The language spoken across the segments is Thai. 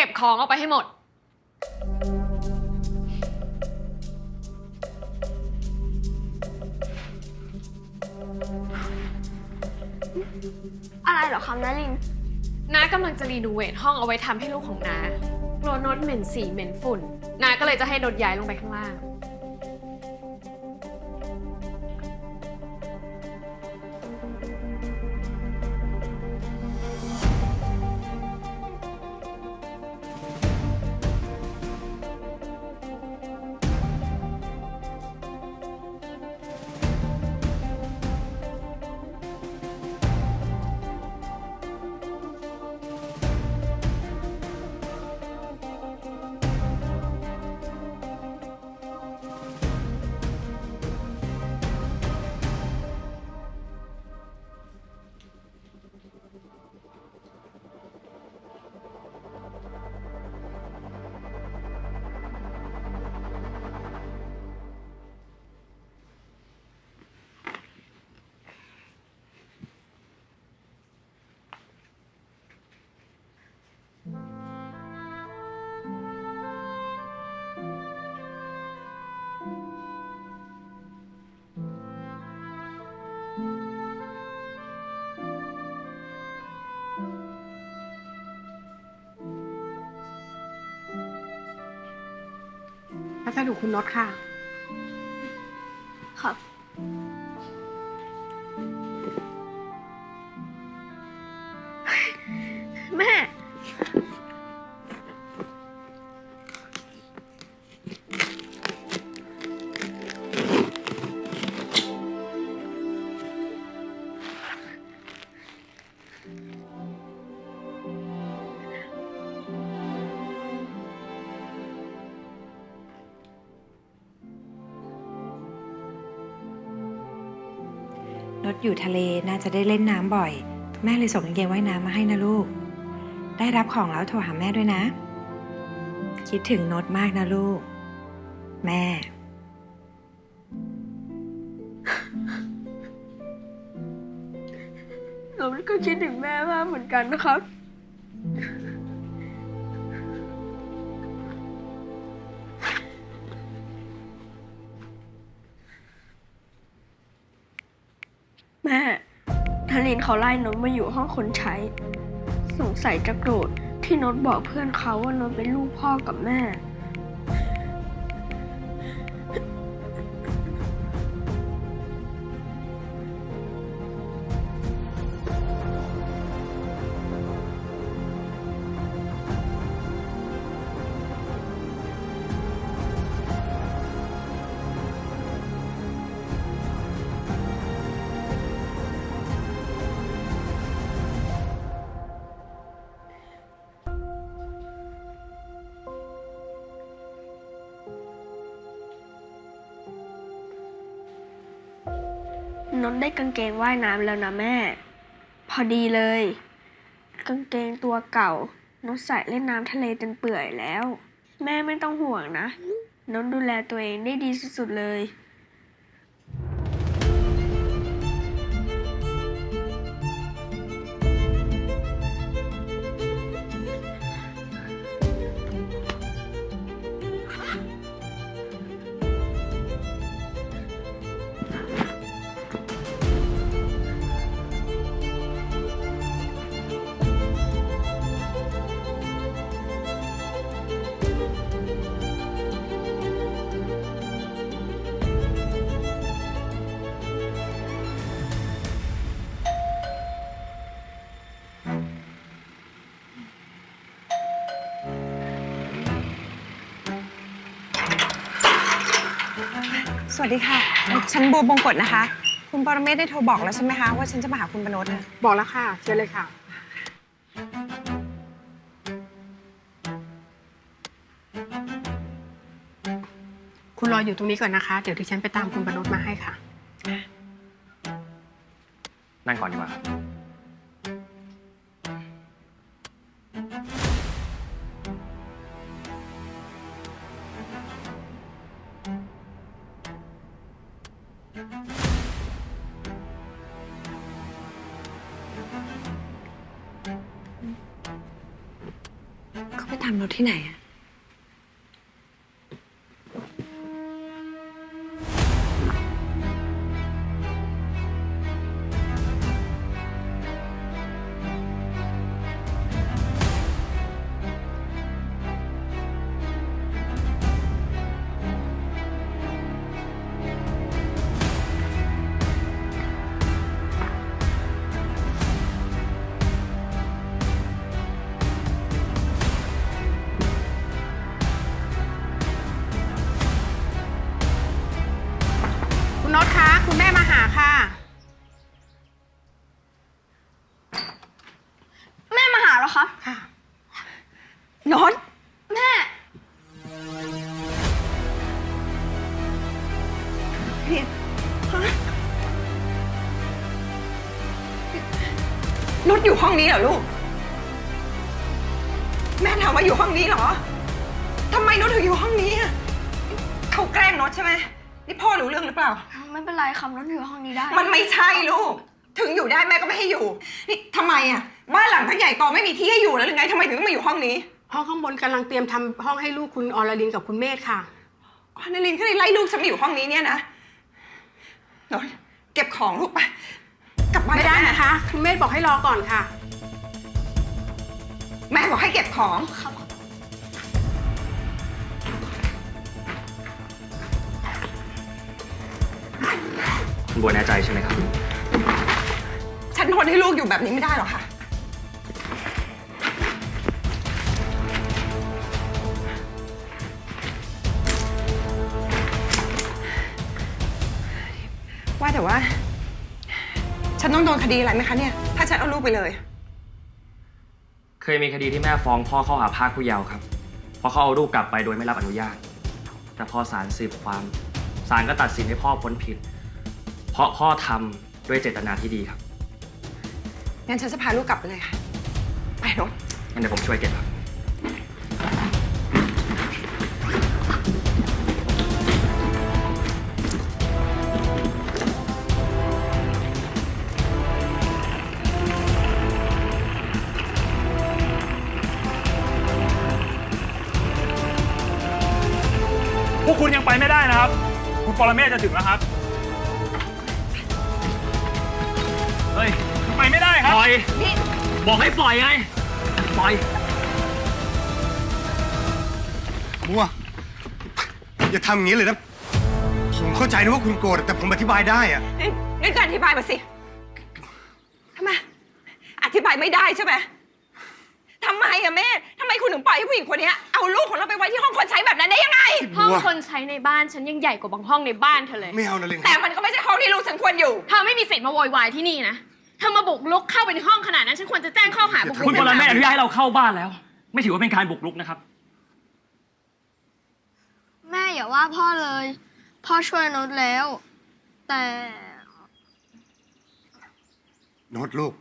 ก็บของเอาไปให้หมด อะไรเหรอคะนาริน น้ากำลังจะรีโนเวทห้องเอาไว้ทำให้ลูกของน้ากลัวโน้ตเหม็นสีเหม็นฝุ่น น้าก็เลยจะให้โดดย้ายลงไปข้างล่าง พัสดุคุณน็อตค่ะ นดอยู่ทะเลน่าจะได้เล่นน้ำบ่อย แม่เลยส่งกางเกงว่ายน้ำมาให้นะลูก ได้รับของแล้วโทรหาแม่ด้วยนะ คิดถึงนดมากนะลูก แม่หนูก็คิดถึงแม่มากเหมือนกันนะครับ ทารินเขาไล่นนมาอยู่ห้องคนใช้ สงสัยจะโกรธที่นนบอกเพื่อนเขาว่านนเป็นลูกพ่อกับแม่ ได้กางเกงว่ายน้ำแล้วนะแม่ พอดีเลย กางเกงตัวเก่านนท์ใส่เล่นน้ำทะเลจนเปื่อยแล้ว แม่ไม่ต้องห่วงนะนนท์ดูแลตัวเองได้ดีสุดๆเลย วัสดีค่ะ ฉันบัวบงกฎนะคะ คุณปรเมศได้โทรบอกแล้วใช่ไหมคะ ว่าฉันจะมาหาคุณปนดนะบอกแล้วค่ะ เชิญเลยค่ะ คุณรออยู่ตรงนี้ก่อนนะคะ เดี๋ยวดิฉันไปตามคุณปนดมาให้ค่ะ นั่งก่อนดีกว่าครับามรถที่ไหนอะ คุณโน้ตคะคุณแม่มาหาค่ะ แม่มาหาแล้วครับ ค่ะนนแม่นุชอยู่ห้องนี้เหรอลูก แม่ถามว่าอยู่ห้องนี้เหรอทำไมนุชถึงอยู่ห้องนี้อะเขาแกล้งนุชใช่ไหม นี่พ่อรู้เรื่องหรือเปล่า ไม่เป็นไรครับนนอยู่ห้องนี้ได้ มันไม่ใช่ลูก ถึงอยู่ได้แม่ก็ไม่ให้อยู่ นี่ทำไมอะ บ้านหลังทั้งใหญ่โตไม่มีที่ให้อยู่แล้วหรือไงทำไมถึงต้องมาอยู่ห้องนี้ห้องข้างบนกำลังเตรียมทำห้องให้ลูกคุณอรลินกับคุณเมธค่ะ อ๋อนารินก็เลยไล่ลูกฉันมาอยู่ห้องนี้เนี่ยนะนนเก็บของลูกไป กลับบ้านไม่ได้กับแนะคะ คุณเมธบอกให้รอก่อนค่ะ แม่บอกให้เก็บของ ครับ คุณบัวแน่ใจใช่ไหมครับ ฉันทนให้ลูกอยู่แบบนี้ไม่ได้หรอกค่ะ ว่าแต่ว่า ฉันต้องโดนคดีอะไรไหมคะเนี่ย ถ้าฉันเอาลูกไปเลย เคยมีคดีที่แม่ฟ้องพ่อข้อหาพรากผู้เยาว์ครับ เพราะเขาเอาลูกกลับไปโดยไม่รับอนุญาต แต่พอศาลสืบความศาลก็ตัดสินให้พ่อพ้นผิด เพราะพ่อทำด้วยเจตนาที่ดีครับงั้นฉันจะพาลูกกลับไปเลยค่ะ ไปรถ งั้นเดี๋ยวผมช่วยเก็บครับ พวกคุณยังไปไม่ได้นะครับ คุณปรเมศจะถึงแล้วครับ ครับปล่อยบอกให้ปล่อยไง ปล่อย บัว อย่าทำอย่างนี้เลยนะ ผมเข้าใจนะว่าคุณโกรธแต่ผมอธิบายได้อะงั้นงั้นก็อธิบายมาสิทำไมอธิบายไม่ได้ใช่ไหมทำไมอะแม่ทำไมคุณถึงปล่อยให้ผู้หญิงคนเนี้ยเอาลูกของเราไปไว้ที่ห้องคนใช้แบบนั้นได้ยังไง ห้องบัวคนใช้ในบ้านฉันยังใหญ่กว่าบางห้องในบ้านเธอเลย ไม่เอานะลินแต่มันก็ไม่ใช่ห้องที่ลูกฉันควรอยู่ เธอไม่มีสิทธิ์มาโวยวายที่นี่นะ เธอมาบุกรุกเข้าไปในห้องขนาดนั้น ฉันควรจะแจ้งข้อหาบุกรุคุณกปรเมศอนุญาตให้เราเข้าบ้านแล้ว ไม่ถือว่าเป็นการบุกรุกนะครับ แม่อย่าว่าพ่อเลย พ่อช่วยนนแล้ว แต่ โน้ตลูก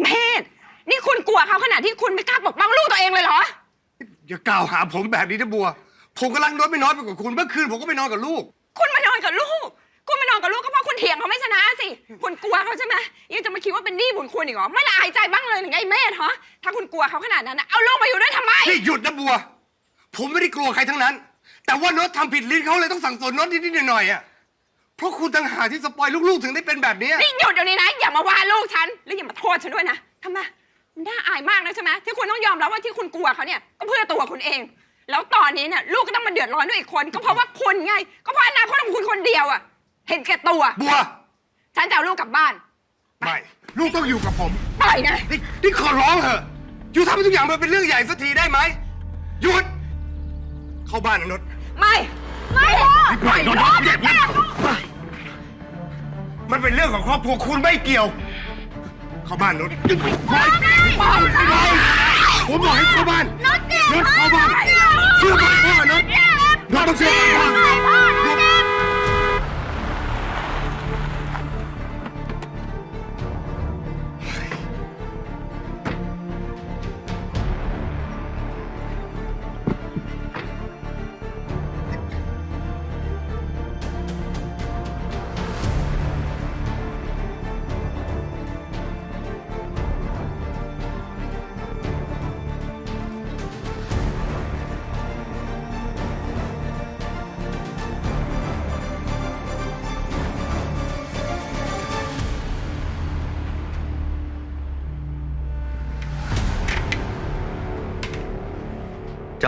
เมธนี่คุณกลัวเขาขนาดที่คุณไม่กล้าปกป้องลูกตัวเองเลยเหรอ อย่ากล่าวหาผมแบบนี้นะบัว ผมกำลังนอนไม่น้อยไปกว่าคุณ เมื่อคืนผมก็ไปนอนกับลูก คุณมานอนกับลูก คุณมานอนกับลูกก็ เพราะคุณเถียงเขาไม่ชนะสิ คุณกลัวเขาใช่ไหมยังจะมาคิดว่าเป็นหนี้บุญคุณอีกเหรอ ไม่ละอายใจบ้างเลยหรือไงเมธฮะถ้าคุณกลัวเขาขนาดนั้นนะเอาลูกมาอยู่ด้วยทำไม นี่หยุดนะบัว ผมไม่ได้กลัวใครทั้งนั้น แต่ว่าโน้ตทำผิดลิ้นเขาเลยต้องสั่งสอนโน้ตนิดๆหน่อยๆอะเพราะคุณต่างหากที่สปอยลูกๆถึงได้เป็นแบบเนี้ยนี่หยุดเดี๋ยวนี้นะ อย่ามาว่าลูกฉัน และอย่ามาโทษฉันด้วยนะทำไมมันน่าอายมากนะใช่ไหมที่คุณต้องยอมรับว่าที่คุณกลัวเขาเนี่ยก็เพื่อตัวคุณเอง แล้วตอนนี้เนี่ยลูกก็ต้องมาเดือดร้อนด้วยอีกคน ก็เพราะว่าคุณไง ก็เพราะอนาคตของคุณคนเดียวอะ เห็นแก่ตัว บัว ฉันจะเอาลูกกลับบ้าน ไม่ ลูกต้องอยู่กับผม ปล่อยนะ นี่นี่ขอร้องเถอะอยู่ทำให้ทุกอย่างมันเป็นเรื่องใหญ่สักทีได้ไหมหยุด เข้าบ้านนะโนดไม่ ไม่พ่อปล่อยโนดเจ็บนะมันเป็นเรื่องของครอบครัวคุณไม่เกี่ยว เข้าบ้านโนดปล่อยปล่อยปล่อยผมบอกให้เข้าบ้านโนดเข้าบ้านเชื่อฟังพ่อโนดโนดต้องเชื่อฟัง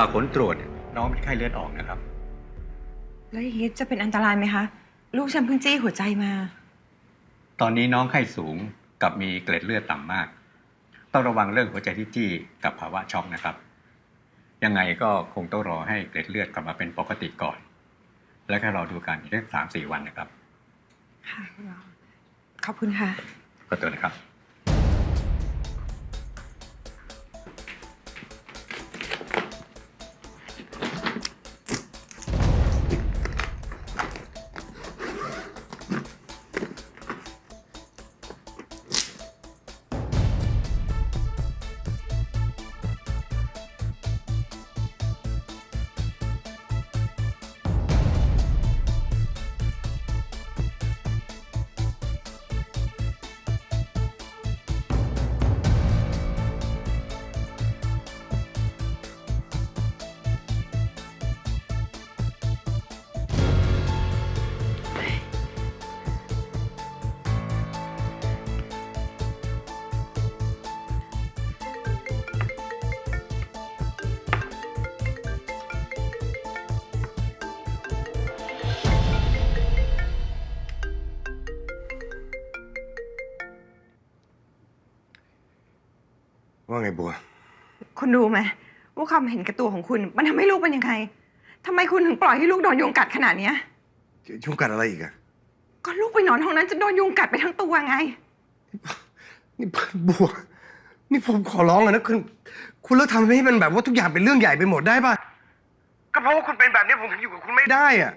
จากผลตรวจน้องมีไข้เลือดออกนะครับ แล้วอย่างนี้จะเป็นอันตรายไหมคะ ลูกฉันเพิ่งจี้หัวใจมา ตอนนี้น้องไข้สูงกับมีเกล็ดเลือดต่ำมาก ต้องระวังเรื่องหัวใจที่จี้กับภาวะช็อกนะครับ ยังไงก็คงต้องรอให้เกล็ดเลือดกลับมาเป็นปกติก่อน แล้วก็รอดูการอีกสักสามสี่วันนะครับ ค่ะคุณหมอขอบคุณค่ะก็ตัวนะครับ ว่าไงบัว คุณรู้ไหมว่าความเห็นแก่ตัวของคุณ มันทำให้ลูกเป็นยังไงทำไมคุณถึงปล่อยให้ลูกโดนยุงกัดขนาดเนี้ยยุงกัดอะไรอีกอะก็ลูกไปนอนห้องนั้นจะโดนยุงกัดไปทั้งตัวไง นี่บัว นี่ผมขอร้องอะนะคุณ คุณเลิกทำให้มันแบบว่าทุกอย่างเป็นเรื่องใหญ่ไปหมดได้ป่ะ ก็เพราะว่าคุณเป็นแบบนี้ผมถึงอยู่กับคุณไม่ได้อะ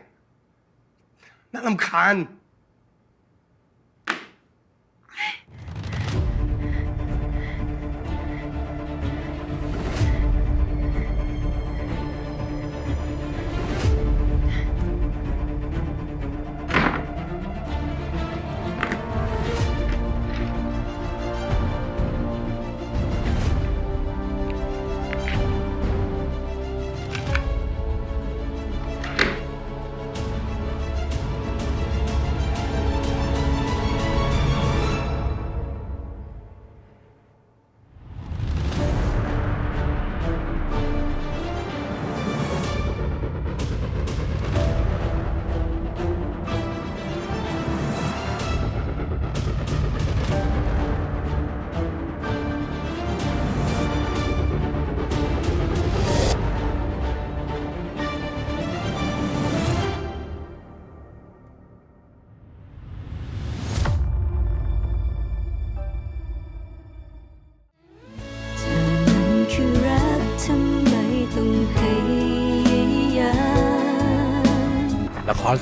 น่าลำคาญ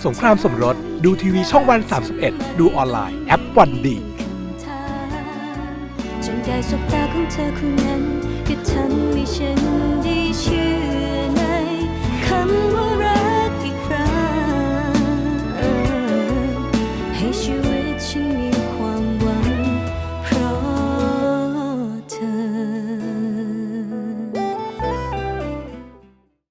สงครามสมรส ดูทีวีช่องวัน 31 ดูออนไลน์ แอปวันดีจนได้สบตาของเธอคนนั้นก็ทำให้ฉัน